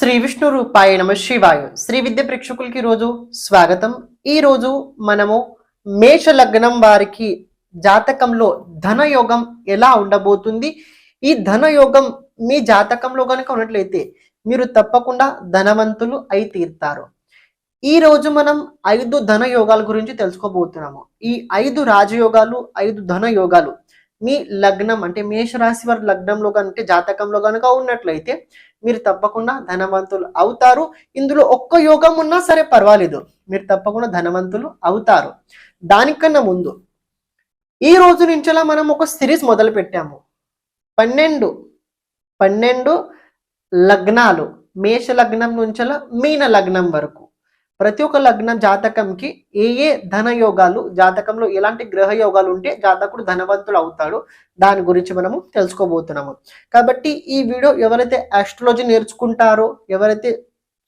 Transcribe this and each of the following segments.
శ్రీ విష్ణు రూపాయ నమ శివాయ. శ్రీ విద్య ప్రేక్షకులకి ఈరోజు స్వాగతం. ఈ రోజు మనము మేష లగ్నం వారికి జాతకంలో ధనయోగం ఎలా ఉండబోతుంది? ఈ ధనయోగం మీ జాతకంలో కనుక ఉన్నట్లయితే మీరు తప్పకుండా ధనవంతులు అయి తీరుతారు. ఈ రోజు మనం ఐదు ధన యోగాల గురించి తెలుసుకోబోతున్నాము. ఈ ఐదు రాజయోగాలు ఐదు ధన యోగాలు మీ లగ్నం అంటే మేషరాశి వారి లగ్నంలో కనుక జాతకంలో కనుక ఉన్నట్లయితే మీరు తప్పకుండా ధనవంతులు అవుతారు. ఇందులో ఒక్క యోగం ఉన్నా సరే పర్వాలేదు. మీరు తప్పకుండా ధనవంతులు అవుతారు. దానికన్నా ముందు ఈ రోజు నుంచెలా మనం ఒక సిరీస్ మొదలు పెట్టాము. పన్నెండు పన్నెండు లగ్నాలు మేష లగ్నం నుంచెలా మీన లగ్నం వరకు. ప్రతి ఒక్క లగ్నం జాతకంకి ఏ ఏ ధన యోగాలు జాతకంలో ఎలాంటి గ్రహ యోగాలు ఉంటే జాతకుడు ధనవంతుడు అవుతాడు. దాని గురించి మనము తెలుసుకోబోతున్నాము. కాబట్టి ఈ వీడియో ఎవరైతే ఆస్ట్రాలజీ నేర్చుకుంటారో ఎవరైతే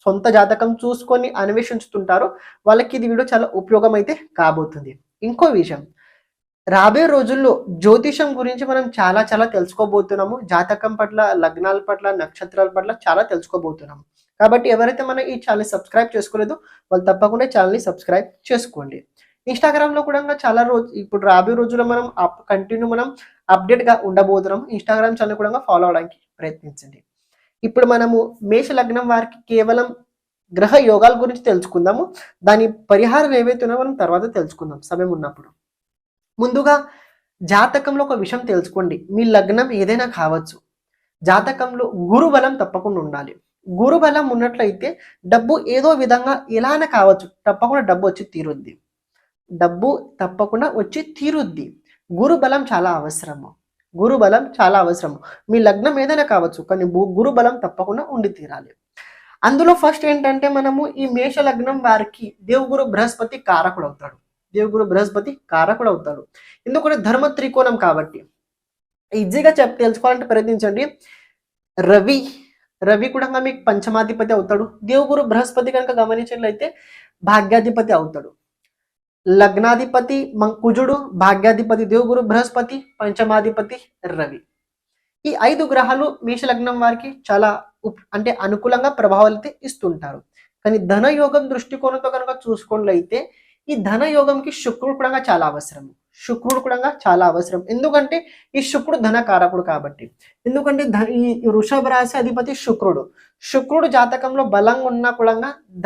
సొంత జాతకం చూసుకొని అన్వేషించుతుంటారో వాళ్ళకి ఇది వీడియో చాలా ఉపయోగం అయితే కాబోతుంది. ఇంకో విషయం రాబోయే రోజుల్లో జ్యోతిషం గురించి మనం చాలా చాలా తెలుసుకోబోతున్నాము. జాతకం పట్ల లగ్నాల పట్ల నక్షత్రాల పట్ల చాలా తెలుసుకోబోతున్నాము. కాబట్టి ఎవరైతే మన ఈ ఛానల్ సబ్స్క్రైబ్ చేసుకోలేదో వాళ్ళు తప్పకుండా ఛానల్ని సబ్స్క్రైబ్ చేసుకోండి. ఇన్స్టాగ్రామ్లో కూడా చాలా రోజు ఇప్పుడు రాబోయే రోజుల్లో మనం అప్ కంటిన్యూ మనం అప్డేట్గా ఉండబోతున్నాం. ఇన్స్టాగ్రామ్ ఛానల్ కూడా ఫాలో అవడానికి ప్రయత్నించండి. ఇప్పుడు మనము మేష లగ్నం వారికి కేవలం గ్రహ యోగాల గురించి తెలుసుకుందాము. దాని పరిహారం ఏవైతే మనం తర్వాత తెలుసుకుందాం. సమయం ఉన్నప్పుడు. ముందుగా జాతకంలో ఒక విషయం తెలుసుకోండి. మీ లగ్నం ఏదైనా కావచ్చు. జాతకంలో గురు బలం తప్పకుండా ఉండాలి. గురుబలం ఉన్నట్లయితే డబ్బు ఏదో విధంగా ఎలానే కావచ్చు. తప్పకుండా డబ్బు వచ్చి తీరుద్ది. డబ్బు తప్పకుండా వచ్చి తీరుద్ది. గురుబలం చాలా అవసరము. గురుబలం చాలా అవసరము. మీ లగ్నం ఏదైనా కావచ్చు కానీ గురుబలం తప్పకుండా ఉండి తీరాలి. అందులో ఫస్ట్ ఏంటంటే మనము ఈ మేష లగ్నం వారికి దేవుగురు బృహస్పతి కారకుడు అవుతాడు. దేవుగురు బృహస్పతి కారకుడు అవుతాడు. ఎందుకంటే ధర్మ త్రికోణం కాబట్టి. ఈజీగా చెప్ తెలుసుకోవాలంటే ప్రయత్నించండి. రవి రవి కూడా మీకు పంచమాధిపతి అవుతాడు. దేవుగురు బృహస్పతి కనుక గమనించినట్లయితే భాగ్యాధిపతి అవుతాడు. లగ్నాధిపతి కుజుడు భాగ్యాధిపతి దేవుగురు బృహస్పతి పంచమాధిపతి రవి. ఈ ఐదు గ్రహాలు మేష లగ్నం వారికి చాలా అంటే అనుకూలంగా ప్రభావాలు అయితే ఇస్తుంటారు. కానీ ధన యోగం దృష్టికోణంతో కనుక చూసుకున్నట్లయితే ఈ ధన యోగంకి శుక్రుడు కూడా చాలా అవసరం శుక్రుడు కూడా చాలా అవసరం. ఎందుకంటే ఈ శుక్రుడు ధన కారకుడు కాబట్టి. ఎందుకంటే ఈ వృషభ రాశి అధిపతి శుక్రుడు. శుక్రుడు జాతకంలో బలంగా ఉన్నా కూడా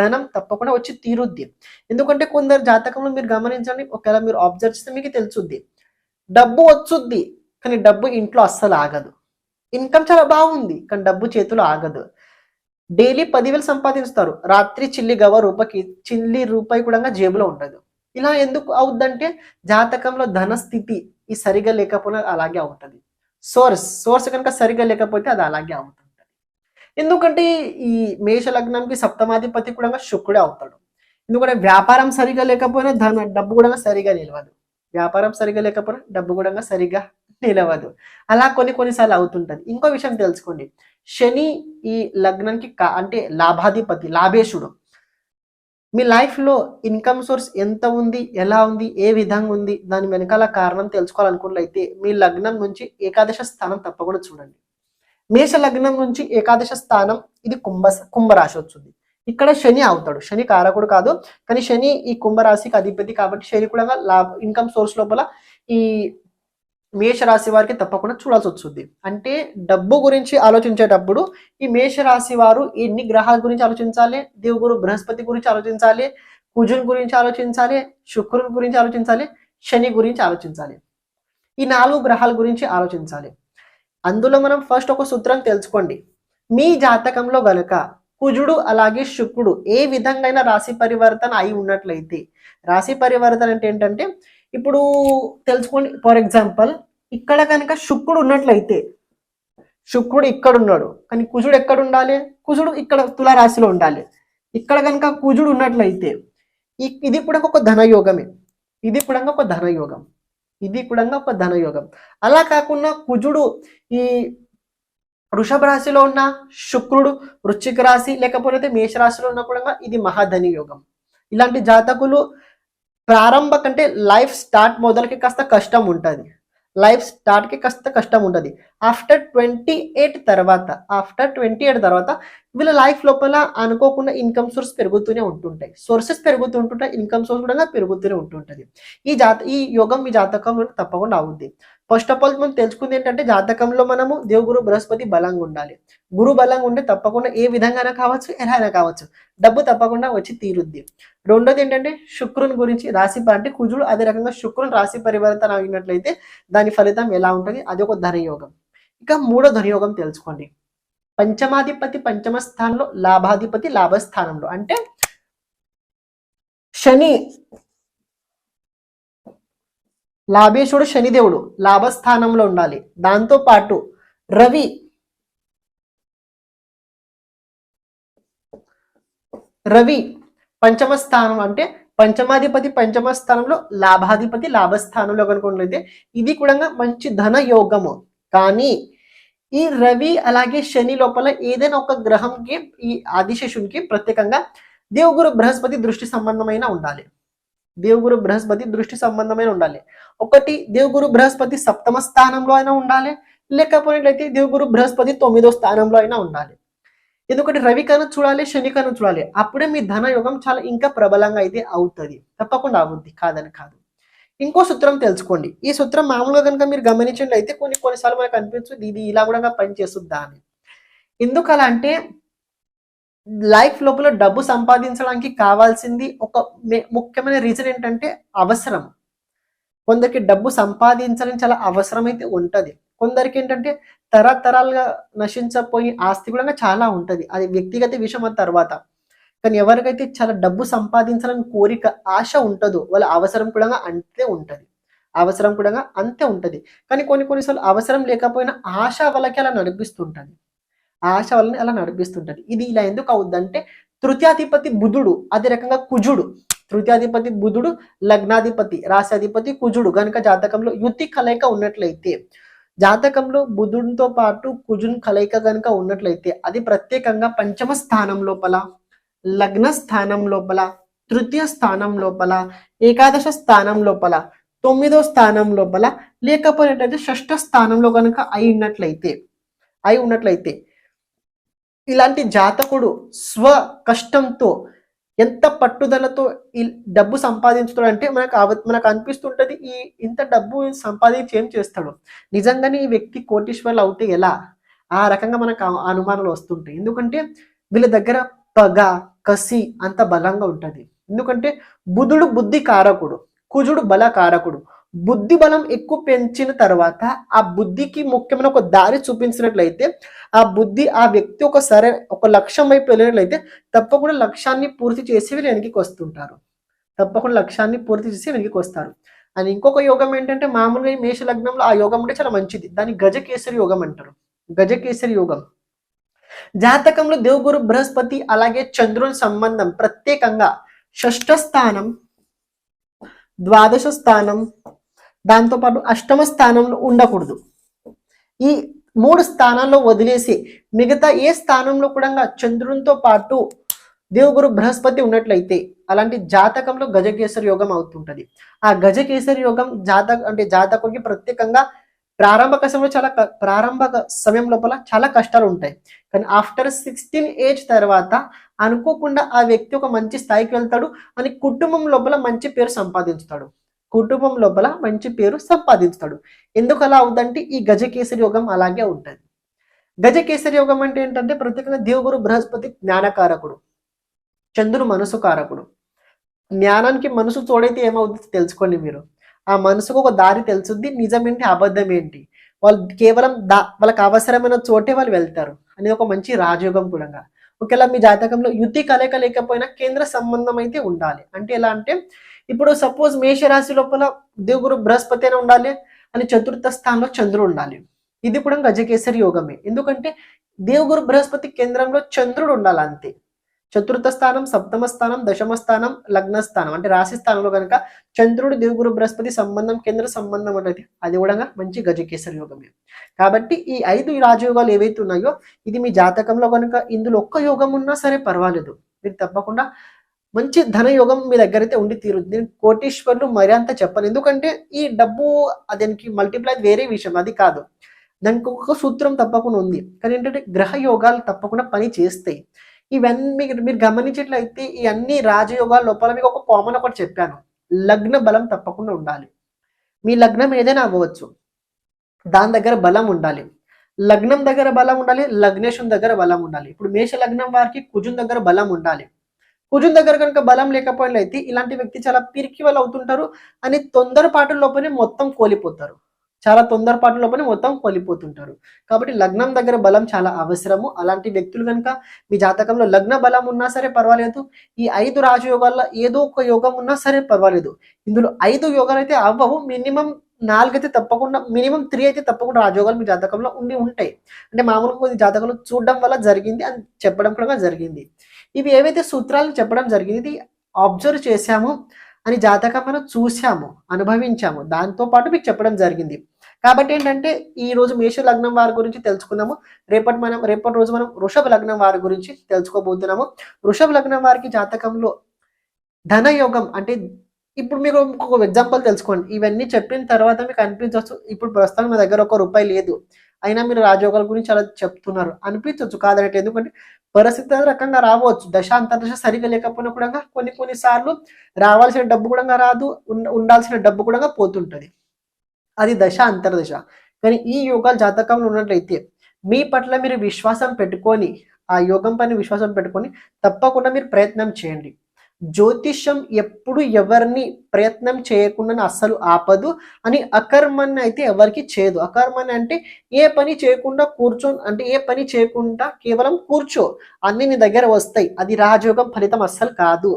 ధనం తప్పకుండా వచ్చి తీరుద్ది. ఎందుకంటే కొందరు జాతకంలో మీరు గమనించండి ఒకవేళ మీరు అబ్జర్వ్ చేస్తే మీకు తెలుసుద్ది. డబ్బు వచ్చుద్ది కానీ డబ్బు ఇంట్లో అస్సలు ఆగదు. ఇన్కమ్ చాలా బాగుంది కానీ డబ్బు చేతులు ఆగదు. డైలీ పదివేలు సంపాదిస్తారు. రాత్రి చిల్లి గవ రూపాయికి చిల్లి రూపాయి కూడా జేబులో ఉండదు. ఇలా ఎందుకు అవుద్దంటే జాతకంలో ధనస్థితి ఈ సరిగా లేకపోయినా అలాగే అవుతుంది. సోర్స్ సోర్స్ కనుక సరిగా లేకపోతే అది అలాగే అవుతుంటుంది. ఎందుకంటే ఈ మేష లగ్నంకి సప్తమాధిపతి కూడా శుక్రుడే అవుతాడు. ఎందుకంటే వ్యాపారం సరిగా లేకపోయినా ధన డబ్బు కూడా సరిగా నిలవదు. వ్యాపారం సరిగా లేకపోయినా డబ్బు కూడా సరిగా నిలవదు. అలా కొన్ని కొన్నిసార్లు అవుతుంటది. ఇంకో విషయం తెలుసుకోండి. శని ఈ లగ్నానికి కా- అంటే లాభాధిపతి లాభేశుడు. మీ లైఫ్లో ఇన్కమ్ సోర్స్ ఎంత ఉంది ఎలా ఉంది ఏ విధంగా ఉంది దాని వెనకాల కారణం తెలుసుకోవాలనుకున్నట్లయితే మీ లగ్నం నుంచి ఏకాదశ స్థానం తప్పకుండా చూడండి. మేష లగ్నం నుంచి ఏకాదశ స్థానం ఇది కుంభ కుంభరాశి వచ్చింది ఇక్కడ శని అవుతాడు. శని కారకుడు కాదు కానీ శని ఈ కుంభరాశికి అధిపతి కాబట్టి శని కూడా లాభ ఇన్కమ్ సోర్స్ లోపల ఈ మేషరాశి వారికి తప్పకుండా చూడాల్సి వస్తుంది. అంటే డబ్బు గురించి ఆలోచించేటప్పుడు ఈ మేషరాశి వారు ఎన్ని గ్రహాల గురించి ఆలోచించాలి? దేవుగురు బృహస్పతి గురించి ఆలోచించాలి? కుజుని గురించి ఆలోచించాలి? శుక్రుని గురించి ఆలోచించాలి? శని గురించి ఆలోచించాలి. ఈ నాలుగు గ్రహాల గురించి ఆలోచించాలి. అందులో మనం ఫస్ట్ ఒక సూత్రం తెలుసుకోండి. మీ జాతకంలో గనుక కుజుడు అలాగే శుక్రుడు ఏ విధంగా రాశి పరివర్తన అయి ఉన్నట్లయితే రాశి పరివర్తన అంటే ఏంటంటే ఇప్పుడు తెలుసుకోండి ఫర్ ఎగ్జాంపుల్ ఇక్కడ కనుక శుక్రుడు ఉన్నట్లయితే శుక్రుడు ఇక్కడ ఉన్నాడు కానీ కుజుడు ఎక్కడ ఉండాలి కుజుడు ఇక్కడ తుల రాశిలో ఉండాలి. ఇక్కడ కనుక కుజుడు ఉన్నట్లయితే ఇది కూడా ఒక ధనయోగమే. ఇది కూడా ఒక ధనయోగం. ఇది కూడా ఒక ధనయోగం. అలా కాకుండా కుజుడు ఈ వృషభ రాశిలో ఉన్న శుక్రుడు వృశ్చిక రాశి లేకపోతే మేషరాశిలో ఉన్న కూడా ఇది మహాధని యోగం ఇలాంటి జాతకులు ప్రారంభ కంటే లైఫ్ స్టార్ట్ మొదలకి కాస్త కష్టం ఉంటుంది. లైఫ్ స్టార్ట్కి కాస్త కష్టం ఉంటుంది. ఆఫ్టర్ ట్వంటీ ఎయిట్ తర్వాత ఆఫ్టర్ ట్వంటీ ఎయిట్ తర్వాత వీళ్ళ లైఫ్ లోపల అనుకోకుండా ఇన్కమ్ సోర్స్ పెరుగుతూనే ఉంటుంటాయి. సోర్సెస్ పెరుగుతుంటుంటాయి ఇన్కమ్ సోర్స్ కూడా పెరుగుతూనే ఉంటుంటుంది. ఈ జాత ఈ యోగం మీ జాతకంలో తప్పకుండా అవుద్ది. ఫస్ట్ ఆఫ్ ఆల్ మనం తెలుసుకుంది ఏంటంటే జాతకంలో మనము దేవుగురు బృహస్పతి బలంగా ఉండాలి. గురు బలంగా ఉంటే తప్పకుండా ఏ విధంగానే కావచ్చు ఎలా అయినా కావచ్చు. డబ్బు తప్పకుండా వచ్చి తీరుద్ది. రెండోది ఏంటంటే శుక్రుని గురించి రాశి అంటే కుజుడు అదే రకంగా శుక్రుని రాశి పరివర్తన అయినట్లయితే దాని ఫలితం ఎలా ఉంటుంది? అది ఒక ధనయోగం. ఇక మూడో ధనయోగం తెలుసుకోండి. పంచమాధిపతి పంచమ స్థానంలో లాభాధిపతి లాభస్థానంలో. అంటే శని లాభేశుడు శనిదేవుడు లాభస్థానంలో ఉండాలి. దాంతో పాటు రవి రవి పంచమ స్థానం అంటే పంచమాధిపతి పంచమ స్థానంలో లాభాధిపతి లాభస్థానంలో కనుకున్నట్లయితే ఇది కూడా మంచి ధన యోగము. కానీ ఈ రవి అలాగే శని లోపల ఏదైనా ఒక గ్రహంకి ఈ ఆదిశేషునికి ప్రత్యేకంగా దేవుగురు బృహస్పతి దృష్టి సంబంధమైన ఉండాలి. దేవుగురు బృహస్పతి దృష్టి సంబంధమైన ఉండాలి. ఒకటి దేవుగురు బృహస్పతి సప్తమ స్థానంలో అయినా ఉండాలి. లేకపోయినట్లయితే దేవుగురు బృహస్పతి తొమ్మిదో స్థానంలో అయినా ఉండాలి. ఎందుకంటే రవి కను చూడాలి శని కను చూడాలి. అప్పుడే మీ ధన యోగం చాలా ఇంకా ప్రబలంగా అయితే అవుతుంది. తప్పకుండా అవుద్ది. కాదని కాదు. ఇంకో సూత్రం తెలుసుకోండి. ఈ సూత్రం మామూలుగా కనుక మీరు గమనించినట్లయితే కొన్ని కొన్నిసార్లు మనకు అనిపించదు ఇది ఇలా కూడా పనిచేస్తుందా అని. ఎందుకలా అంటే లైఫ్ లోపల డబ్బు సంపాదించడానికి కావాల్సింది ఒక ముఖ్యమైన రీజన్ ఏంటంటే అవసరం. కొందరికి డబ్బు సంపాదించాలని చాలా అవసరం అయితే ఉంటుంది. కొందరికి ఏంటంటే తరతరాలుగా నశించపోయి ఆస్తి కూడా చాలా ఉంటుంది. అది వ్యక్తిగత విషయం ఆ తర్వాత. కానీ ఎవరికైతే చాలా డబ్బు సంపాదించాలని కోరిక ఆశ ఉంటుందో వాళ్ళ అవసరం కూడా అంతే ఉంటుంది. అవసరం కూడా అంతే ఉంటుంది. కానీ కొన్ని కొన్నిసార్లు అవసరం లేకపోయినా ఆశ వాళ్ళకి అలా నడిపిస్తుంటది. ఆశ వలన అలా నడిపిస్తుంటది ఇది ఇలా ఎందుకు అవుద్దంటే తృతీయాధిపతి బుధుడు అదే రకంగా కుజుడు. తృతీయాధిపతి బుధుడు లగ్నాధిపతి రాశాధిపతి కుజుడు. గనుక జాతకంలో యుతి కలయిక ఉన్నట్లయితే జాతకంలో బుధుడితో పాటు కుజుని కలయిక గనుక ఉన్నట్లయితే అది ప్రత్యేకంగా పంచమ స్థానం లోపల లగ్న స్థానం లోపల తృతీయ స్థానం లోపల ఏకాదశ స్థానం లోపల తొమ్మిదో స్థానం లోపల లేకపోయినట్లయితే షష్ఠ స్థానంలో కనుక అయి ఉన్నట్లయితే అయి ఉన్నట్లయితే ఇలాంటి జాతకుడు స్వ కష్టంతో ఎంత పట్టుదలతో ఈ డబ్బు సంపాదించుతాడు అంటే మనకు మనకు అనిపిస్తుంటది ఈ ఇంత డబ్బు సంపాదించి ఏం చేస్తాడు? నిజంగానే ఈ వ్యక్తి కోటీశ్వర్లు అవుతే ఎలా? ఆ రకంగా మనకు అనుమానాలు వస్తుంటాయి. ఎందుకంటే వీళ్ళ దగ్గర పగ కసి అంత బలంగా ఉంటుంది. ఎందుకంటే బుధుడు బుద్ధి కారకుడు కుజుడు బల కారకుడు బుద్ధి బలం ఎక్కువ పెంచిన తర్వాత ఆ బుద్ధికి ముఖ్యమైన ఒక దారి చూపించినట్లయితే ఆ బుద్ధి ఆ వ్యక్తి ఒక సరే ఒక లక్ష్యం వైపు వెళ్ళినట్లయితే తప్పకుండా లక్ష్యాన్ని పూర్తి చేసి వీళ్ళు వెనక్కి వస్తుంటారు. తప్పకుండా లక్ష్యాన్ని పూర్తి చేసి వెనక్కి వస్తారు. అని ఇంకొక యోగం ఏంటంటే మామూలుగా ఈ మేష లగ్నంలో ఆ యోగం అంటే చాలా మంచిది. దాన్ని గజకేసరి యోగం అంటారు. గజకేసరి యోగం. జాతకంలో దేవుగురు బృహస్పతి అలాగే చంద్రుని సంబంధం ప్రత్యేకంగా షష్ఠ స్థానం ద్వాదశ స్థానం దాంతోపాటు అష్టమ స్థానంలో ఉండకూడదు. ఈ మూడు స్థానాల్లో వదిలేసి మిగతా ఏ స్థానంలో కూడా చంద్రునితో పాటు దేవుగురు బృహస్పతి ఉన్నట్లయితే అలాంటి జాతకంలో గజకేసరి యోగం అవుతుంటది. ఆ గజకేసరి యోగం జాతక అంటే జాతకుడికి ప్రత్యేకంగా ప్రారంభక సమయంలో చాలా ప్రారంభ ప్రారంభక సమయం లోపల చాలా కష్టాలు ఉంటాయి. కానీ ఆఫ్టర్ సిక్స్టీన్ ఏజ్ తర్వాత అనుకోకుండా ఆ వ్యక్తి ఒక మంచి స్థాయికి వెళ్తాడు. అని కుటుంబం లోపల మంచి పేరు సంపాదించుతాడు. కుటుంబం లోపల మంచి పేరు సంపాదించుతాడు ఎందుకు అలా అవుతుందంటే ఈ గజకేసరి యోగం అలాగే ఉంటుంది. గజకేసరి యోగం అంటే ఏంటంటే ప్రత్యేకంగా దేవుగురు బృహస్పతి జ్ఞానకారకుడు చంద్రుడు మనసు కారకుడు. జ్ఞానానికి మనసు తోడైతే ఏమవుతుంది తెలుసుకోండి మీరు. ఆ మనసుకు ఒక దారి తెలుసుద్ది నిజమేంటి అబద్ధం ఏంటి వాళ్ళు కేవలం దా వాళ్ళకి అవసరమైన చోటే వాళ్ళు వెళ్తారు. అనేది ఒక మంచి రాజయోగం కూడా ఒకవేళ మీ జాతకంలో యుద్ధి కలయిక లేకపోయినా కేంద్ర సంబంధం అయితే ఉండాలి. అంటే ఎలా అంటే ఇప్పుడు సపోజ్ మేషరాశి లోపల దేవుగురు బృహస్పతి అయినా ఉండాలి అని చతుర్థ స్థానంలో చంద్రుడు ఉండాలి. ఇది కూడా గజకేసరి యోగమే. ఎందుకంటే దేవుగురు బృహస్పతి కేంద్రంలో చంద్రుడు ఉండాలి అంతే. చతుర్థ స్థానం సప్తమ స్థానం దశమ స్థానం లగ్న స్థానం. అంటే రాశి స్థానంలో కనుక చంద్రుడు దేవుగురు బృహస్పతి సంబంధం కేంద్ర సంబంధం అనేది అది కూడా మంచి గజకేసరి యోగమే. కాబట్టి ఈ ఐదు రాజయోగాలు ఏవైతే ఉన్నాయో ఇది మీ జాతకంలో కనుక ఇందులో ఒక్క యోగం ఉన్నా సరే పర్వాలేదు. మీరు తప్పకుండా మంచి ధనయోగం మీ దగ్గర అయితే ఉండి తీరుద్ది నేను కోటీశ్వర్లు మరి చెప్పను. ఎందుకంటే ఈ డబ్బు దానికి మల్టిప్లై వేరే విషయం అది కాదు. దానికి ఒక సూత్రం తప్పకుండా ఉంది. కానీ ఏంటంటే గ్రహ యోగాలు తప్పకుండా పని చేస్తాయి. ఇవన్నీ మీరు మీరు గమనించినట్లయితే ఈ అన్ని రాజయోగాల లోపల మీకు ఒక కామన్ ఒకటి చెప్పాను. లగ్న బలం తప్పకుండా ఉండాలి. మీ లగ్నం ఏదైనా అవ్వచ్చు. దాని దగ్గర బలం ఉండాలి. లగ్నం దగ్గర బలం ఉండాలి లగ్నేశం దగ్గర బలం ఉండాలి. ఇప్పుడు మేష లగ్నం వారికి కుజున్ దగ్గర బలం ఉండాలి. కుజున్ దగ్గర కనుక బలం లేకపోయినట్లయితే ఇలాంటి వ్యక్తి చాలా పిరికి వాళ్ళు అవుతుంటారు అని తొందరపాటు లోపలే మొత్తం కోల్పోతారు. చాలా తొందరపాటు లోపలే మొత్తం కోల్పోతుంటారు. కాబట్టి లగ్నం దగ్గర బలం చాలా అవసరము. అలాంటి వ్యక్తులు కనుక మీ జాతకంలో లగ్న బలం ఉన్నా సరే పర్వాలేదు. ఈ ఐదు రాజయోగాల్లో ఏదో ఒక యోగం ఉన్నా సరే పర్వాలేదు. ఇందులో ఐదు యోగాలు అయితే అవ్వవు. మినిమం నాలుగైతే తప్పకుండా మినిమం త్రీ అయితే తప్పకుండా రాజయోగాలు మీ జాతకంలో ఉండి ఉంటాయి. అంటే మామూలుగా కొద్ది జాతకంలో చూడడం వల్ల జరిగింది అని చెప్పడం కూడా జరిగింది. ఇవి ఏవైతే సూత్రాలను చెప్పడం జరిగింది ఇది అబ్జర్వ్ చేశాము అని జాతకం మనం చూసాము అనుభవించాము. దాంతో పాటు మీకు చెప్పడం జరిగింది. కాబట్టి ఏంటంటే ఈ రోజు మేష లగ్నం వారి గురించి తెలుసుకుందాము. రేపటి మనం రేపటి రోజు మనం వృషభ లగ్నం వారి గురించి తెలుసుకోబోతున్నాము. వృషభ లగ్నం వారికి జాతకంలో ధనయోగం అంటే ఇప్పుడు మీరు ఒక ఎగ్జాంపుల్ తెలుసుకోండి. ఇవన్నీ చెప్పిన తర్వాత మీకు అనిపించవచ్చు ఇప్పుడు ప్రస్తుతం మా దగ్గర ఒక రూపాయి లేదు. అయినా మీరు రాజయోగాల గురించి అలా చెప్తున్నారు. అనిపించవచ్చు కాదనట్టు. ఎందుకంటే పరిస్థితి రకంగా రావచ్చు. దశ అంతర్దశ సరిగా లేకపోయినా కూడా కొన్ని కొన్ని సార్లు రావాల్సిన డబ్బు కూడా రాదు ఉండాల్సిన డబ్బు కూడా పోతుంటది. అది దశ అంతర్దశ. కానీ ఈ యోగాలు జాతకంలో ఉన్నట్లయితే మీ పట్ల మీరు విశ్వాసం పెట్టుకొని ఆ యోగం పైన విశ్వాసం పెట్టుకొని తప్పకుండా మీరు ప్రయత్నం చేయండి. జ్యోతిష్యం ఎప్పుడు ఎవరిని ప్రయత్నం చేయకుండా అస్సలు ఆపదు అని అకర్మన్ అయితే ఎవరికి చేయదు. అకర్మన్ అంటే ఏ పని చేయకుండా కూర్చో అంటే ఏ పని చేయకుండా కేవలం కూర్చో అన్ని నీ దగ్గర వస్తాయి. అది రాజయోగం ఫలితం అస్సలు కాదు.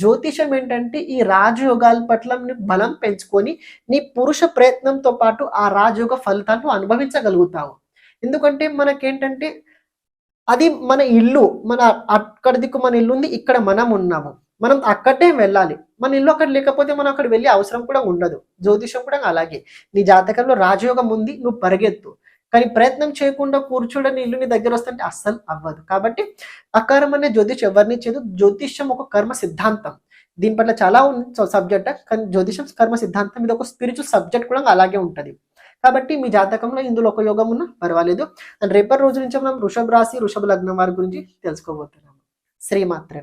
జ్యోతిషం ఏంటంటే ఈ రాజయోగాల పట్ల బలం పెంచుకొని నీ పురుష ప్రయత్నంతో పాటు ఆ రాజయోగ ఫలితాలను అనుభవించగలుగుతావు. ఎందుకంటే మనకేంటంటే అది మన ఇల్లు మన అక్కడిదికు దిక్కు మన ఇల్లు ఉంది ఇక్కడ మనం ఉన్నాము. మనం అక్కడే వెళ్ళాలి. మన ఇల్లు అక్కడ లేకపోతే మనం అక్కడ వెళ్ళే అవసరం కూడా ఉండదు. జ్యోతిషం కూడా అలాగే. నీ జాతకంలో రాజయోగం ఉంది నువ్వు పరిగెత్తు. కానీ ప్రయత్నం చేయకుండా కూర్చోడని ఇల్లు నీ దగ్గర వస్తుంటే అస్సలు అవ్వదు. కాబట్టి అకారం అనే జ్యోతిషం ఎవరిని చేయదు జ్యోతిష్యం ఒక కర్మ సిద్ధాంతం. దీని పట్ల చాలా సబ్జెక్ట్ కానీ జ్యోతిషం కర్మ సిద్ధాంతం ఇది ఒక స్పిరిచువల్ సబ్జెక్ట్ కూడా అలాగే ఉంటుంది. కాబట్టి మీ జాతకంలో ఇందులో ఒక యోగం ఉన్నా పర్వాలేదు. అండ్ రేపటి రోజు నుంచి మనం వృషభ రాశి వృషభ లగ్నం వారి గురించి తెలుసుకోబోతున్నాము. శ్రీమాత్రే